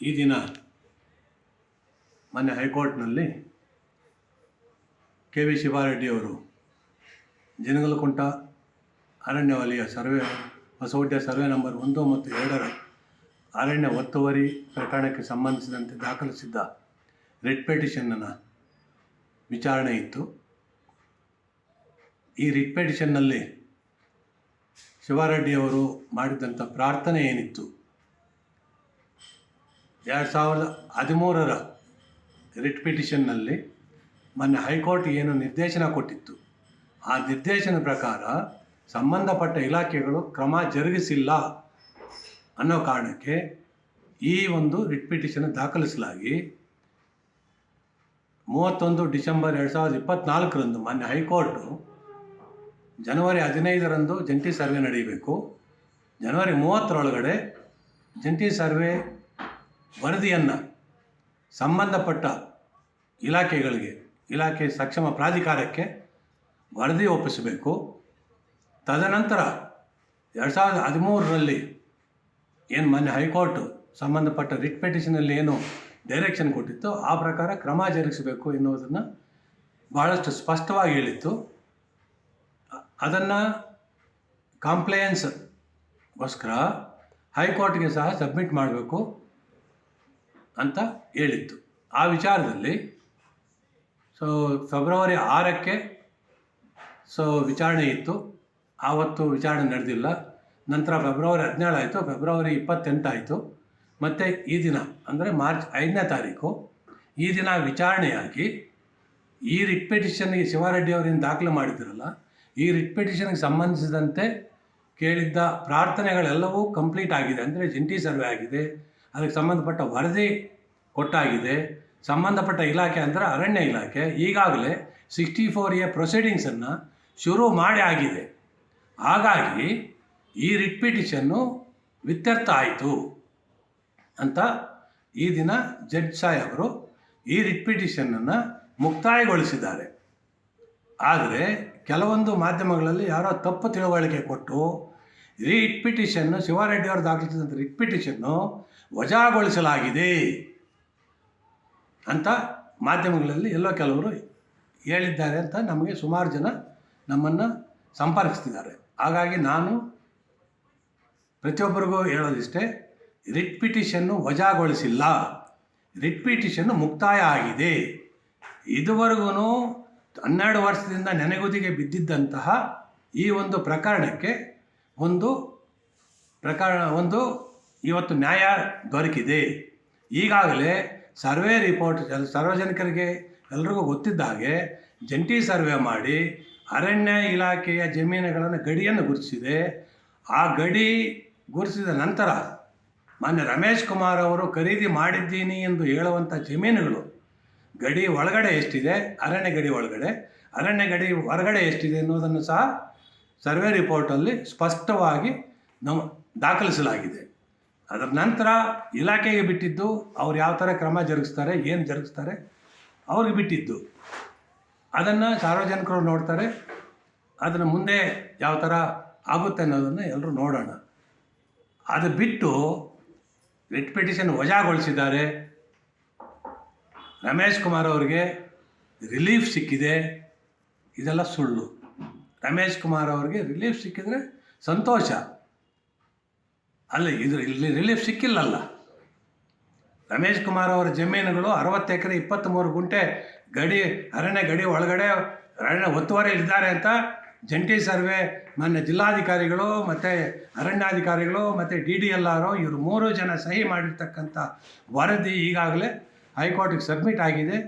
ಈ ದಿನ ಮೊನ್ನೆ ಹೈಕೋರ್ಟ್ನಲ್ಲಿ ಕೆ ವಿ ಶಿವಾರೆಡ್ಡಿಯವರು ಜನಗಲಕುಂಟ ಅರಣ್ಯ ವಲಯ ಸರ್ವೆ ಹೊಸವಡ್ಯ ಸರ್ವೆ ನಂಬರ್ ಒಂದು ಮತ್ತು ಎರಡರ ಅರಣ್ಯ ಒತ್ತುವರಿ ಪ್ರಕರಣಕ್ಕೆ ಸಂಬಂಧಿಸಿದಂತೆ ದಾಖಲಿಸಿದ್ದ ರಿಟ್ ಪೆಟಿಷನ್ನನ್ನು ವಿಚಾರಣೆ ಇತ್ತು. ಈ ರಿಟ್ ಪೆಟಿಷನ್ನಲ್ಲಿ ಶಿವಾರೆಡ್ಡಿಯವರು ಮಾಡಿದಂಥ ಪ್ರಾರ್ಥನೆ ಏನಿತ್ತು? ಎರಡು ಸಾವಿರದ ಹದಿಮೂರರ ರಿಟ್ ಪಿಟಿಷನ್ನಲ್ಲಿ ಮೊನ್ನೆ ಹೈಕೋರ್ಟ್ ಏನು ನಿರ್ದೇಶನ ಕೊಟ್ಟಿತ್ತು, ಆ ನಿರ್ದೇಶನ ಪ್ರಕಾರ ಸಂಬಂಧಪಟ್ಟ ಇಲಾಖೆಗಳು ಕ್ರಮ ಜರುಗಿಸಿಲ್ಲ ಅನ್ನೋ ಕಾರಣಕ್ಕೆ ಈ ಒಂದು ರಿಟ್ ಪಿಟಿಷನ್ ದಾಖಲಿಸಲಾಗಿ ಮೂವತ್ತೊಂದು ಡಿಸೆಂಬರ್ ಎರಡು ಸಾವಿರದ ಇಪ್ಪತ್ತ್ನಾಲ್ಕರಂದು ಮೊನ್ನೆ ಹೈಕೋರ್ಟು ಜನವರಿ ಹದಿನೈದರಂದು ಜಂಟಿ ಸರ್ವೆ ನಡೆಯಬೇಕು. ಜನವರಿ ಮೂವತ್ತರೊಳಗಡೆ ಜಂಟಿ ಸರ್ವೆ ವರದಿಯನ್ನು ಸಂಬಂಧಪಟ್ಟ ಇಲಾಖೆಗಳಿಗೆ, ಇಲಾಖೆ ಸಕ್ಷಮ ಪ್ರಾಧಿಕಾರಕ್ಕೆ ವರದಿ ಒಪ್ಪಿಸಬೇಕು. ತದನಂತರ ಎರಡು ಸಾವಿರದ ಹದಿಮೂರರಲ್ಲಿ ಏನು ಮೊನ್ನೆ ಹೈಕೋರ್ಟು ಸಂಬಂಧಪಟ್ಟ ರಿಟ್ ಪಿಟಿಷನಲ್ಲಿ ಏನು ಡೈರೆಕ್ಷನ್ ಕೊಟ್ಟಿತ್ತು ಆ ಪ್ರಕಾರ ಕ್ರಮ ಜರುಗಿಸಬೇಕು ಎನ್ನುವುದನ್ನು ಭಾಳಷ್ಟು ಸ್ಪಷ್ಟವಾಗಿ ಹೇಳಿತ್ತು. ಅದನ್ನು ಕಾಂಪ್ಲಯನ್ಸ್ಗೋಸ್ಕರ ಹೈಕೋರ್ಟ್ಗೆ ಸಹ ಸಬ್ಮಿಟ್ ಮಾಡಬೇಕು. ಅಂತ ಹೇಳಿತ್ತು ಆ ವಿಚಾರದಲ್ಲಿ ಸೊ ಫೆಬ್ರವರಿ ಆರಕ್ಕೆ ಸೊ ವಿಚಾರಣೆ ಇತ್ತು. ಆವತ್ತು ವಿಚಾರಣೆ ನಡೆದಿಲ್ಲ. ನಂತರ ಫೆಬ್ರವರಿ ಹದಿನೇಳು ಆಯಿತು. ಫೆಬ್ರವರಿ ಇಪ್ಪತ್ತೆಂಟಾಯಿತು ಮತ್ತು ಈ ದಿನ, ಅಂದರೆ ಮಾರ್ಚ್ ಐದನೇ ತಾರೀಕು, ಈ ದಿನ ವಿಚಾರಣೆಯಾಗಿ ಈ ರಿಟ್ ಪಿಟಿಷನ್ಗೆ ಶಿವಾರೆಡ್ಡಿ ಅವರಿಂದ ದಾಖಲೆ ಮಾಡಿದ್ರಲ್ಲ, ಈ ರಿಟ್ ಪಿಟಿಷನ್ಗೆ ಸಂಬಂಧಿಸಿದಂತೆ ಕೇಳಿದ್ದ ಪ್ರಾರ್ಥನೆಗಳೆಲ್ಲವೂ ಕಂಪ್ಲೀಟ್ ಆಗಿದೆ. ಅಂದರೆ ಜಂಟಿ ಸರ್ವೆ ಆಗಿದೆ. ಅದಕ್ಕೆ ಸಂಬಂಧಪಟ್ಟ ವರದಿ ಕೊಟ್ಟಾಗಿದೆ. ಸಂಬಂಧಪಟ್ಟ ಇಲಾಖೆ ಅಂದರೆ ಅರಣ್ಯ ಇಲಾಖೆ ಈಗಾಗಲೇ ಸಿಕ್ಸ್ಟಿ ಫೋರ್ ಎ ಪ್ರೊಸೀಡಿಂಗ್ಸನ್ನು ಶುರು ಮಾಡಿ ಆಗಿದೆ. ಹಾಗಾಗಿ ಈ ರಿಟ್ ಪಿಟಿಷನ್ನು ವಿತ್ಯರ್ಥ ಆಯಿತು ಅಂತ ಈ ದಿನ ಜಡ್ಜ್ ಸಾಹೇಬರು ಈ ರಿಟ್ ಪಿಟಿಷನ್ನನ್ನು ಮುಕ್ತಾಯಗೊಳಿಸಿದ್ದಾರೆ. ಆದರೆ ಕೆಲವೊಂದು ಮಾಧ್ಯಮಗಳಲ್ಲಿ ಯಾರೋ ತಪ್ಪು ತಿಳುವಳಿಕೆ ಕೊಟ್ಟು ರಿಟ್ ಪಿಟಿಷನ್ನು ಶಿವಾರೆಡ್ಡಿ ಅವರು ದಾಖಲಿಸಿದಂಥ ರಿಟ್ ಪಿಟಿಷನ್ನು ವಜಾಗೊಳಿಸಲಾಗಿದೆ ಅಂತ ಮಾಧ್ಯಮಗಳಲ್ಲಿ ಎಲ್ಲೋ ಕೆಲವರು ಹೇಳಿದ್ದಾರೆ ಅಂತ ನಮಗೆ ಸುಮಾರು ಜನ ನಮ್ಮನ್ನು ಸಂಪರ್ಕಿಸ್ತಿದ್ದಾರೆ. ಹಾಗಾಗಿ ನಾನು ಪ್ರತಿಯೊಬ್ಬರಿಗೂ ಹೇಳೋದಿಷ್ಟೇ, ರಿಟ್ ಪಿಟಿಷನ್ನು ವಜಾಗೊಳಿಸಿಲ್ಲ. ರಿಟ್ ಪಿಟಿಷನ್ನು ಮುಕ್ತಾಯ ಆಗಿದೆ. ಇದುವರೆಗೂ ಹನ್ನೆರಡು ವರ್ಷದಿಂದ ನೆನೆಗುದಿಗೆ ಬಿದ್ದಿದ್ದಂತಹ ಈ ಒಂದು ಪ್ರಕರಣಕ್ಕೆ ಒಂದು ಪ್ರಕರಣ, ಒಂದು ಇವತ್ತು ನ್ಯಾಯ ದೊರಕಿದೆ. ಈಗಾಗಲೇ ಸರ್ವೆ ರಿಪೋರ್ಟ್, ಸಾರ್ವಜನಿಕರಿಗೆ ಎಲ್ರಿಗೂ ಗೊತ್ತಿದ್ದ ಹಾಗೆ ಜಂಟಿ ಸರ್ವೆ ಮಾಡಿ ಅರಣ್ಯ ಇಲಾಖೆಯ ಜಮೀನುಗಳನ್ನು ಗಡಿಯನ್ನು ಗುರುತಿಸಿದೆ. ಆ ಗಡಿ ಗುರುತಿಸಿದ ನಂತರ ಮಾನ್ಯ ರಮೇಶ್ ಕುಮಾರ್ ಅವರು ಖರೀದಿ ಮಾಡಿದ್ದೀನಿ ಎಂದು ಹೇಳುವಂಥ ಜಮೀನುಗಳು ಗಡಿ ಒಳಗಡೆ ಎಷ್ಟಿದೆ? ಅರಣ್ಯ ಗಡಿ ಒಳಗಡೆ. ಅರಣ್ಯ ಗಡಿ ಹೊರಗಡೆ ಎಷ್ಟಿದೆ ಅನ್ನೋದನ್ನು ಸಹ ಸರ್ವೆ ರಿಪೋರ್ಟಲ್ಲಿ ಸ್ಪಷ್ಟವಾಗಿ ನಮ್ಮ ದಾಖಲಿಸಲಾಗಿದೆ. ಅದರ ನಂತರ ಇಲಾಖೆಗೆ ಬಿಟ್ಟಿದ್ದು ಅವ್ರು ಯಾವ ಥರ ಕ್ರಮ ಜರುಗಿಸ್ತಾರೆ, ಏನು ಜರುಗಿಸ್ತಾರೆ, ಅವ್ರಿಗೆ ಬಿಟ್ಟಿದ್ದು. ಅದನ್ನು ಸಾರ್ವಜನಿಕರು ನೋಡ್ತಾರೆ. ಅದನ್ನು ಮುಂದೆ ಯಾವ ಥರ ಆಗುತ್ತೆ ಅನ್ನೋದನ್ನು ಎಲ್ಲರೂ ನೋಡೋಣ. ಅದು ಬಿಟ್ಟು ರಿಟ್ ಪಿಟಿಷನ್ ವಜಾಗೊಳಿಸಿದ್ದಾರೆ. ರಮೇಶ್ ಕುಮಾರ್ ಅವರಿಗೆ ರಿಲೀಫ್ ಸಿಕ್ಕಿದೆ. ಇದೆಲ್ಲ ಸುಳ್ಳು. ರಮೇಶ್ ಕುಮಾರ್ ಅವರಿಗೆ ರಿಲೀಫ್ ಸಿಕ್ಕಿದರೆ ಸಂತೋಷ. ಅಲ್ಲ, ಇದು ಇಲ್ಲಿ ರಿಲೀಫ್ ಸಿಕ್ಕಿಲ್ಲಲ್ಲ. ರಮೇಶ್ ಕುಮಾರ್ ಅವರ ಜಮೀನುಗಳು ಅರವತ್ತು ಎಕರೆ ಇಪ್ಪತ್ತ್ಮೂರು ಗುಂಟೆ ಗಡಿ, ಅರಣ್ಯ ಗಡಿ ಒಳಗಡೆ, ಅರಣ್ಯ ಒತ್ತುವರಿ ಇದ್ದಾರೆ ಅಂತ ಜಂಟಿ ಸರ್ವೆ, ಮಾನ್ಯ ಜಿಲ್ಲಾಧಿಕಾರಿಗಳು ಮತ್ತು ಅರಣ್ಯಾಧಿಕಾರಿಗಳು ಮತ್ತು ಡಿ ಡಿ ಎಲ್ ಆರ್ ಇವರು ಮೂರು ಜನ ಸಹಿ ಮಾಡಿರ್ತಕ್ಕಂಥ ವರದಿ ಈಗಾಗಲೇ ಹೈಕೋರ್ಟಿಗೆ ಸಬ್ಮಿಟ್ ಆಗಿದೆ.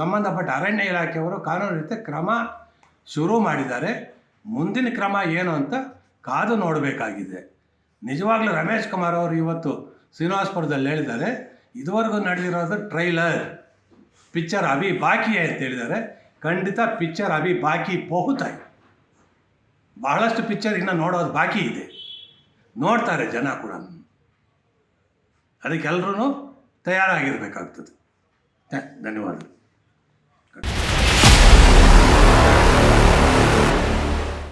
ಸಂಬಂಧಪಟ್ಟ ಅರಣ್ಯ ಇಲಾಖೆಯವರು ಕಾನೂನು ರೀತಿ ಕ್ರಮ ಶುರು ಮಾಡಿದ್ದಾರೆ. ಮುಂದಿನ ಕ್ರಮ ಏನು ಅಂತ ಕಾದು ನೋಡಬೇಕಾಗಿದೆ. ನಿಜವಾಗ್ಲೂ ರಮೇಶ್ ಕುಮಾರ್ ಅವರು ಇವತ್ತು ಶ್ರೀನಿವಾಸಪುರದಲ್ಲಿ ಹೇಳಿದ್ದಾರೆ, ಇದುವರೆಗೂ ನಡೆದಿರೋದು ಟ್ರೈಲರ್ ಪಿಕ್ಚರ್ ಅಭಿ ಬಾಕಿ ಅಂತ ಹೇಳಿದ್ದಾರೆ. ಖಂಡಿತ ಪಿಕ್ಚರ್ ಅಭಿ ಬಾಕಿ ಬಹುತಾಯಿ. ಬಹಳಷ್ಟು ಪಿಕ್ಚರ್ ಇನ್ನು ನೋಡೋದು ಬಾಕಿ ಇದೆ. ನೋಡ್ತಾರೆ ಜನ ಕೂಡ. ಅದಕ್ಕೆಲ್ಲರೂ ತಯಾರಾಗಿರ್ಬೇಕಾಗ್ತದೆ. ಧನ್ಯವಾದ.